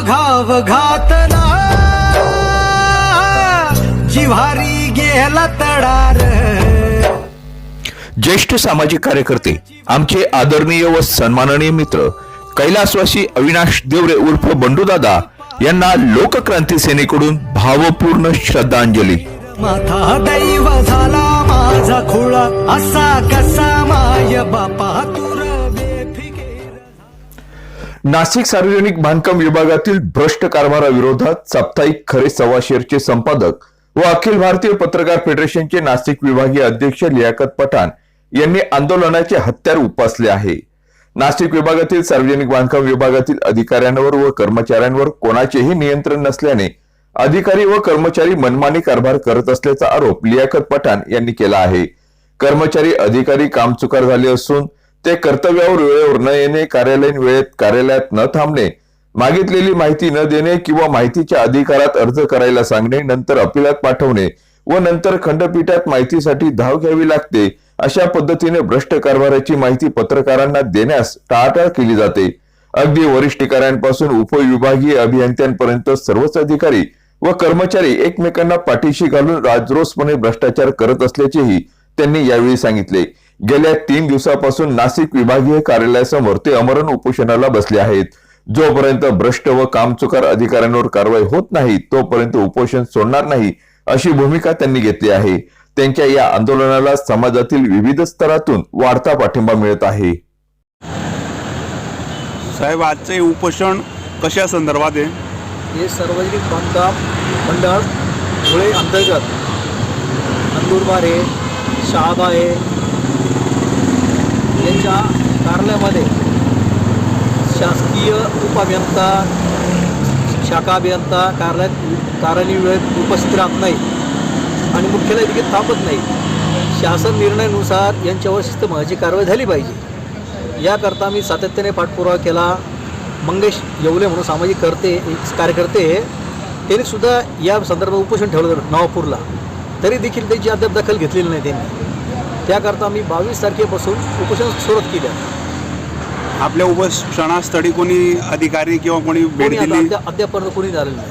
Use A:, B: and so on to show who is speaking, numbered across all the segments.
A: डाव घातला. जिव्हारी गेला तडार.
B: ज्येष्ठ सामाजिक कार्यकर्ते आमचे आदरणीय व सन्माननीय मित्र कैलासवासी अविनाश देवरे उर्फ बंडूदादा यांना लोकक्रांती सेनेकडून भावपूर्ण श्रद्धांजली.
A: माथा दैव झाला माझा खुळा असा कसा माय?
B: नाशिक सार्वजनिक बांधकाम विभागातील भ्रष्ट कारभाराविरोधात साप्ताहिक खरे सवाशेरचे संपादक व अखिल भारतीय पत्रकार फेडरेशनचे नाशिक विभागीय अध्यक्ष लियाकत पठाण यांनी आंदोलनाचे हत्यार उपासले आहे. नाशिक विभागातील सार्वजनिक बांधकाम विभागातील अधिकाऱ्यांवर व कर्मचाऱ्यांवर कोणाचेही नियंत्रण नसल्याने अधिकारी व कर्मचारी मनमानी कारभार करत असल्याचा आरोप लियाकत पठाण यांनी केला आहे. कर्मचारी अधिकारी कामचुकार झाले असून ते कर्तव्यावर वेळेवर न येणे कार्यालयीन वेळेत कार्यालयात न थांबणे मागितलेली माहिती न देणे किंवा माहितीच्या अधिकारात अर्ज करायला सांगणे नंतर अपिलात पाठवणे व नंतर खंडपीठात माहितीसाठी धाव घ्यावी लागते अशा पद्धतीने भ्रष्ट कारभाराची माहिती पत्रकारांना देण्यास टाळाटाळ केली जाते. अगदी वरिष्ठिकाऱ्यांपासून उपविभागीय अभियंत्यांपर्यंत सर्वच अधिकारी व कर्मचारी एकमेकांना पाठीशी घालून राजरोसपणे भ्रष्टाचार करत असल्याचेही त्यांनी यावेळी सांगितले. गेल्या तीन दिवसापासून नाशिक विभागीय कार्यालयासमोर ते अमरण उपोषणाला बसले आहेत. जोपर्यंत भ्रष्ट व कामचुकार अधिकाऱ्यांवर कारवाई होत नाही तोपर्यंत उपोषण सोडणार नाही अशी भूमिका त्यांनी घेतली आहे. त्यांच्या या आंदोलनाला समाजातील विविध स्तरातून वाढता पाठिंबा मिळत आहे.
C: साहेब आजचं हे उपोषण कशा संदर्भात आहे?
D: हे सार्वजनिक बांधकाम मंडळ धुळे अंतर्गत. नंदुरबार आहे शहादा आहे त्यांच्या कार्यालयामध्ये शासकीय उपअभियंता शाखा अभियंता कार्यालयात कार्यालयीन वेळेत उपस्थित राहत नाही आणि मुख्यालय देखील थांबत नाही. शासन निर्णयानुसार यांच्यावर शिस्तमहाची कारवाई झाली पाहिजे. याकरता मी सातत्याने पाठपुरावा केला. मंगेश येवले म्हणून सामाजिक करते कार्यकर्ते त्यांनीसुद्धा या संदर्भात उपोषण ठेवलं होतं तरी देखील त्याची अद्याप दखल घेतलेली नाही त्यांनी. त्याकरता मी बावीस तारखेपासून उपोषण सुरुवात केली. आहे.
C: आपल्या उपोषणास्थळी कोणी अधिकारी किंवा कोणी भेट
D: कोणी आता
C: दिली?
D: अद्याप अद्यापर्यंत कोणी झालेलं नाही.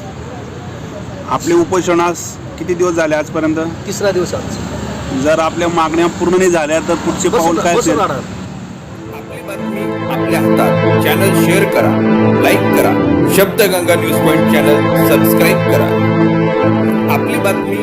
C: आपले उपोषणास किती दिवस झाले आजपर्यंत?
D: तिसरा दिवसात
C: जर आपल्या मागण्या पूर्ण नाही झाल्या तर पुढचे पाऊल
D: बसून
C: काय
D: बसून
C: असेल?
D: राहणार
E: आपली बातमी आपल्या हातात. चॅनल शेअर करा लाईक करा. Shabdganga news point channel subscribe करा. आपली बातमी